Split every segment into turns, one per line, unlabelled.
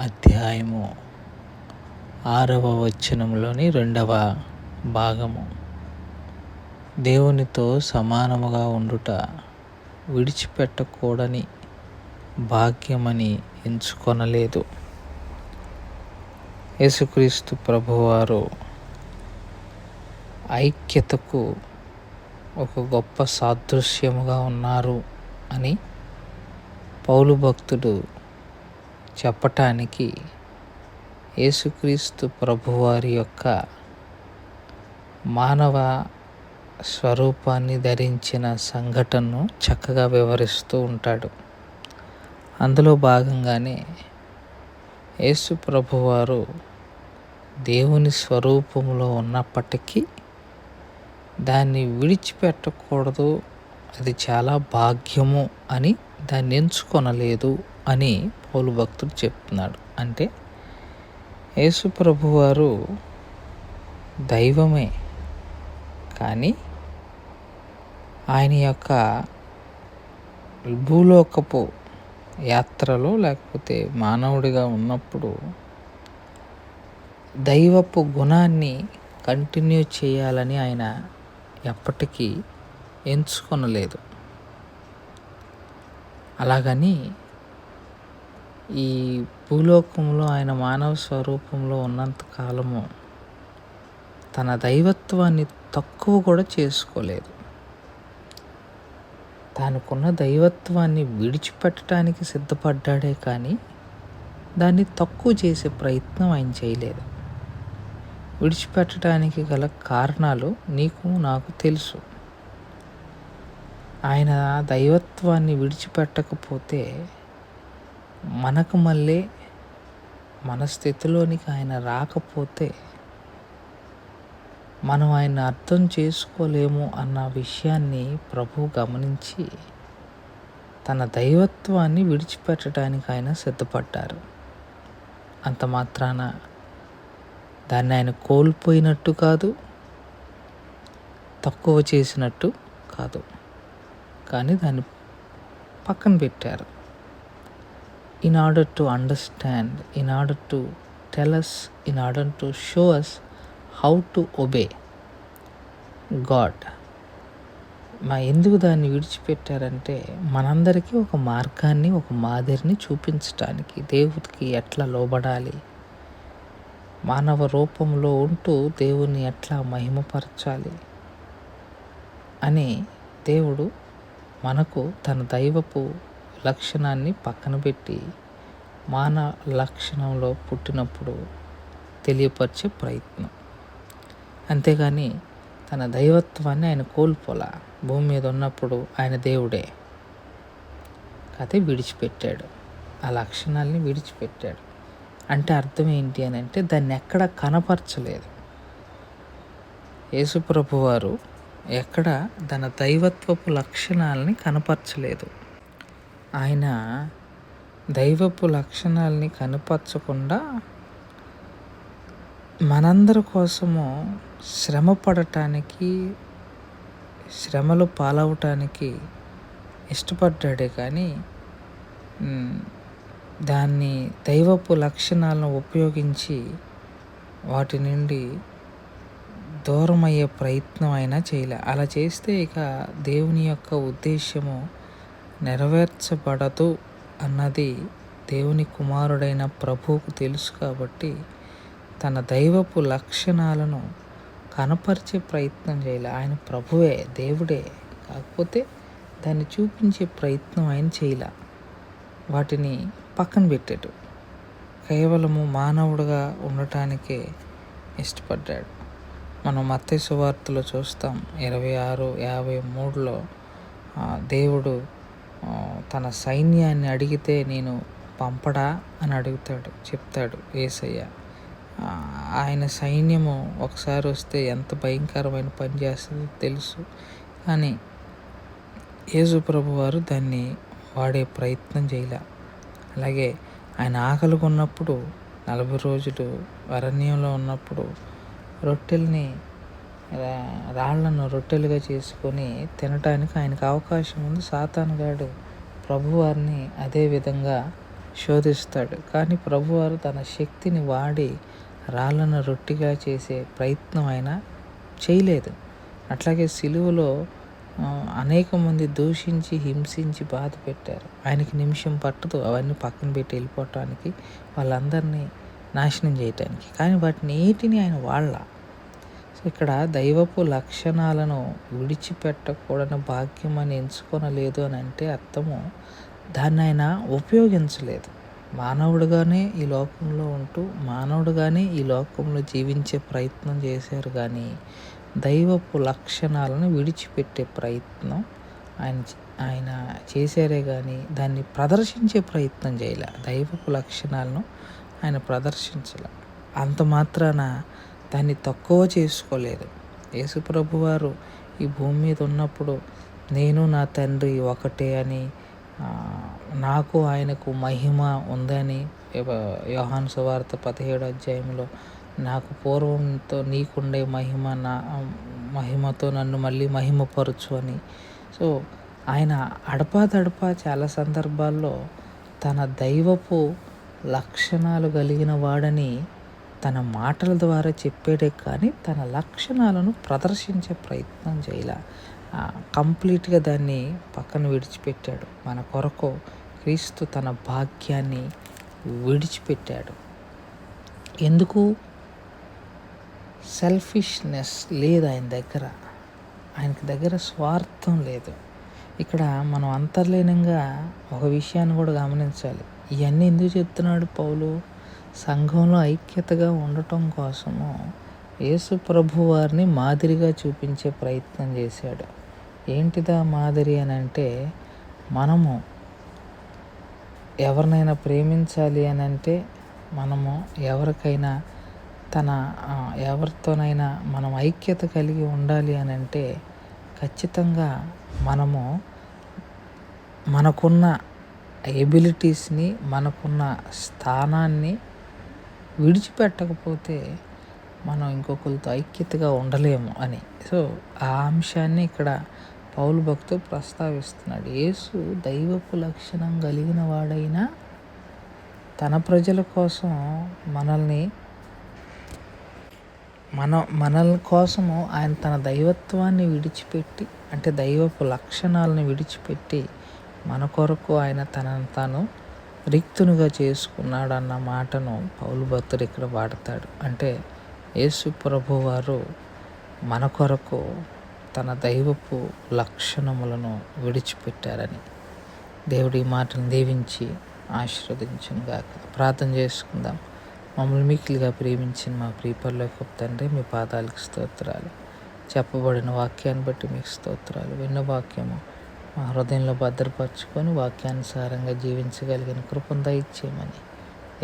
అధ్యాయము ఆరవ వచనంలోని రెండవ భాగము. దేవునితో సమానముగా ఉండుట విడిచిపెట్టకూడని భాగ్యమని ఎంచుకొనలేదు. యేసుక్రీస్తు ప్రభువారు ఐక్యతకు ఒక గొప్ప సాదృశ్యముగా ఉన్నారు అని పౌలు భక్తుడు చెప్పటానికి యేసుక్రీస్తు ప్రభువారి యొక్క మానవ స్వరూపాన్ని ధరించిన సంఘటనను చక్కగా వివరిస్తూ ఉంటాడు. అందులో భాగంగానే యేసు ప్రభువారు దేవుని స్వరూపంలో ఉన్నప్పటికీ దాన్ని విడిచిపెట్టకూడదు అది చాలా భాగ్యము అని దాన్ని ఎంచుకొనలేదు అని పౌలు భక్తుడు చెప్తున్నాడు. అంటే యేసు ప్రభువారు దైవమే కానీ ఆయన యొక్క భూలోకపు యాత్రలో లేకపోతే మానవుడిగా ఉన్నప్పుడు దైవపు గుణాన్ని కంటిన్యూ చేయాలని ఆయన ఎప్పటికీ ఎంచుకొనలేదు. అలాగని ఈ భూలోకంలో ఆయన మానవ స్వరూపంలో ఉన్నంత కాలము తన దైవత్వాన్ని తక్కువ కూడా చేసుకోలేదు. తనకున్న దైవత్వాన్ని విడిచిపెట్టడానికి సిద్ధపడ్డాడే కానీ దాన్ని తక్కువ చేసే ప్రయత్నం ఆయన చేయలేదు. విడిచిపెట్టడానికి గల కారణాలు నీకు నాకు తెలుసు. ఆయన దైవత్వాన్ని విడిచిపెట్టకపోతే మనకు మళ్ళీ మన స్థితిలోనికి ఆయన రాకపోతే మనం ఆయన అర్థం చేసుకోలేము అన్న విషయాన్ని ప్రభు గమనించి తన దైవత్వాన్ని విడిచిపెట్టడానికి ఆయన సిద్ధపడ్డారు. అంత మాత్రాన దాన్ని ఆయన కోల్పోయినట్టు కాదు తక్కువ చేసినట్టు కాదు. కానీ దాన్ని పక్కన పెట్టారు. In order to understand in order to tell us in order to show us how to obey God మా ఎందుకు దాన్ని విడిచిపెట్టారంటే మనందరికీ ఒక మార్గాన్ని ఒక మాదిరిని చూపించటానికి దేవుడికి ఎట్లా లోబడాలి మానవ రూపంలో ఉంటూ దేవుని ఎట్లా మహిమపరచాలి అని దేవుడు మనకు తన దైవపు లక్షణాన్ని పక్కన పెట్టి మానవ లక్షణంలో పుట్టినప్పుడు తెలియపరిచే ప్రయత్నం. అంతేగాని తన దైవత్వాన్ని ఆయన కోల్పోలా. భూమి మీద ఉన్నప్పుడు ఆయన దేవుడే. కథ విడిచిపెట్టాడు. ఆ లక్షణాలని విడిచిపెట్టాడు. అంటే అర్థం ఏంటి అని అంటే దాన్ని ఎక్కడ కనపరచలేదు. యేసుప్రభు వారు ఎక్కడ తన దైవత్వపు లక్షణాలని కనపరచలేదు. ఆయన దైవపు లక్షణాలని కనపరచకుండా మనందరి కోసము శ్రమ పడటానికి శ్రమలు పాలవటానికి ఇష్టపడ్డాడే కానీ దాన్ని దైవపు లక్షణాలను ఉపయోగించి వాటి నుండి దూరమయ్యే ప్రయత్నం అయినా చేయలే. అలా చేస్తే ఇక దేవుని యొక్క ఉద్దేశము నెరవేర్చబడదు అన్నది దేవుని కుమారుడైన ప్రభువుకు తెలుసు కాబట్టి తన దైవపు లక్షణాలను కనపరిచే ప్రయత్నం చేయాలి. ఆయన ప్రభువే దేవుడే. కాకపోతే దాన్ని చూపించే ప్రయత్నం ఆయన చేయలే. వాటిని పక్కన పెట్టాడు. కేవలము మానవుడుగా ఉండటానికే ఇష్టపడ్డాడు. మనం మత్స్య సువార్తలో చూస్తాం ఇరవై ఆరు యాభై మూడులో దేవుడు తన సైన్యాన్ని అడిగితే నేను పంపడా అని అడుగుతాడు చెప్తాడు ఏసయ్య. ఆయన సైన్యము ఒకసారి వస్తే ఎంత భయంకరమైన పని చేస్తుందో తెలుసు కానీ యేసు ప్రభు వారు దాన్ని వాడే ప్రయత్నం చేయలే. అలాగే ఆయన ఆకలిగా ఉన్నప్పుడు నలభై రోజులు అరణ్యంలో ఉన్నప్పుడు రొట్టెల్ని రాళ్ళను రొట్టెలుగా చేసుకొని తినటానికి ఆయనకు అవకాశం ఉంది. సాతానుగాడు ప్రభువారిని అదే విధంగా శోధిస్తాడు. కానీ ప్రభువారు తన శక్తిని వాడి రాళ్ళను రొట్టిగా చేసే ప్రయత్నం ఆయన చేయలేదు. అట్లాగే సిలువలో అనేక మంది దూషించి హింసించి బాధ పెట్టారు. ఆయనకి నిమిషం పట్టదు అవన్నీ పక్కన పెట్టి వెళ్ళిపోవటానికి వాళ్ళందరినీ నాశనం చేయటానికి. కానీ వాటిని నీటిని ఆయన వాళ్ళ సో ఇక్కడ దైవపు లక్షణాలను విడిచిపెట్టకూడని భాగ్యం అని ఎంచుకొనలేదు అని అంటే అర్థము దాన్ని ఆయన ఉపయోగించలేదు. మానవుడుగానే ఈ లోకంలో ఉంటూ మానవుడుగానే ఈ లోకంలో జీవించే ప్రయత్నం చేశారు కానీ దైవపు లక్షణాలను విడిచిపెట్టే ప్రయత్నం ఆయన ఆయన చేశారే కానీ దాన్ని ప్రదర్శించే ప్రయత్నం చేయలే. దైవపు లక్షణాలను ఆయన ప్రదర్శించలే. అంత మాత్రాన దాన్ని తక్కువ చేసుకోలేదు. యేసుప్రభు వారు ఈ భూమి మీద ఉన్నప్పుడు నేను నా తండ్రి ఒకటే అని నాకు ఆయనకు మహిమ ఉందని యోహాన్ సువార్త పదిహేడు అధ్యాయంలో నాకు పూర్వంతో నీకుండే మహిమ నా మహిమతో నన్ను మళ్ళీ మహిమపరచు అని. సో ఆయన అడపా తడపా చాలా సందర్భాల్లో తన దైవపు లక్షణాలు కలిగిన వాడని తన మాటల ద్వారా చెప్పాడే కానీ తన లక్షణాలను ప్రదర్శించే ప్రయత్నం చేయలే. కంప్లీట్గా దాన్ని పక్కన విడిచిపెట్టాడు. మన కొరకు క్రీస్తు తన భాగ్యాన్ని విడిచిపెట్టాడు. ఎందుకు? సెల్ఫిష్నెస్ లేదు ఆయన దగ్గర. ఆయనకి దగ్గర స్వార్థం లేదు. ఇక్కడ మనం అంతర్లీనంగా ఒక విషయాన్ని కూడా గమనించాలి. ఇవన్నీ ఎందుకు చెప్తున్నాడు పౌలు? సంఘంలో ఐక్యతగా ఉండటం కోసము యేసు ప్రభు వారిని మాదిరిగా చూపించే ప్రయత్నం చేశాడు. ఏంటిదా మాదిరి అని అంటే మనము ఎవరినైనా ప్రేమించాలి అని అంటే మనము ఎవరికైనా తన ఎవరితోనైనా మనం ఐక్యత కలిగి ఉండాలి అని అంటే ఖచ్చితంగా మనము మనకున్న ఎబిలిటీస్ని మనకున్న స్థానాన్ని విడిచిపెట్టకపోతే మనం ఇంకొకరితో ఐక్యతగా ఉండలేము అని. సో ఆ అంశాన్ని ఇక్కడ పౌలు భక్తుడు ప్రస్తావిస్తున్నాడు. యేసు దైవపు లక్షణం కలిగిన వాడైనా తన ప్రజల కోసం మనల్ని మన మనల కోసము ఆయన తన దైవత్వాన్ని విడిచిపెట్టి అంటే దైవపు లక్షణాలను విడిచిపెట్టి మన కొరకు ఆయన తనను తాను రిక్తునిగా చేసుకున్నాడు అన్న మాటను పౌలు భక్తుడు ఇక్కడ వాడతాడు. అంటే యేసు ప్రభు వారు మన కొరకు తన దైవపు లక్షణములను విడిచిపెట్టారని దేవుడి ఈ మాటను దీవించి ఆశీర్వదించును గాక. ప్రార్థన చేసుకుందాం. మమ్మల్ని మిక్కిలిగా ప్రేమించిన మా ప్రియపరలోకి తండ్రి మీ పాదాలకు స్తోత్రాలు. చెప్పబడిన వాక్యాన్ని బట్టి మీకు స్తోత్రాలు. విన్న వాక్యము మా హృదయంలో భద్రపరచుకొని వాక్యానుసారంగా జీవించగలిగిన కృపను దయచేయమని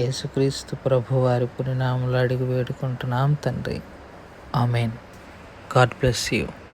యేసుక్రీస్తు ప్రభు వారి పుణ్యనాములు అడిగి వేడుకుంటున్నాం తండ్రి. ఆమెన్. God bless you.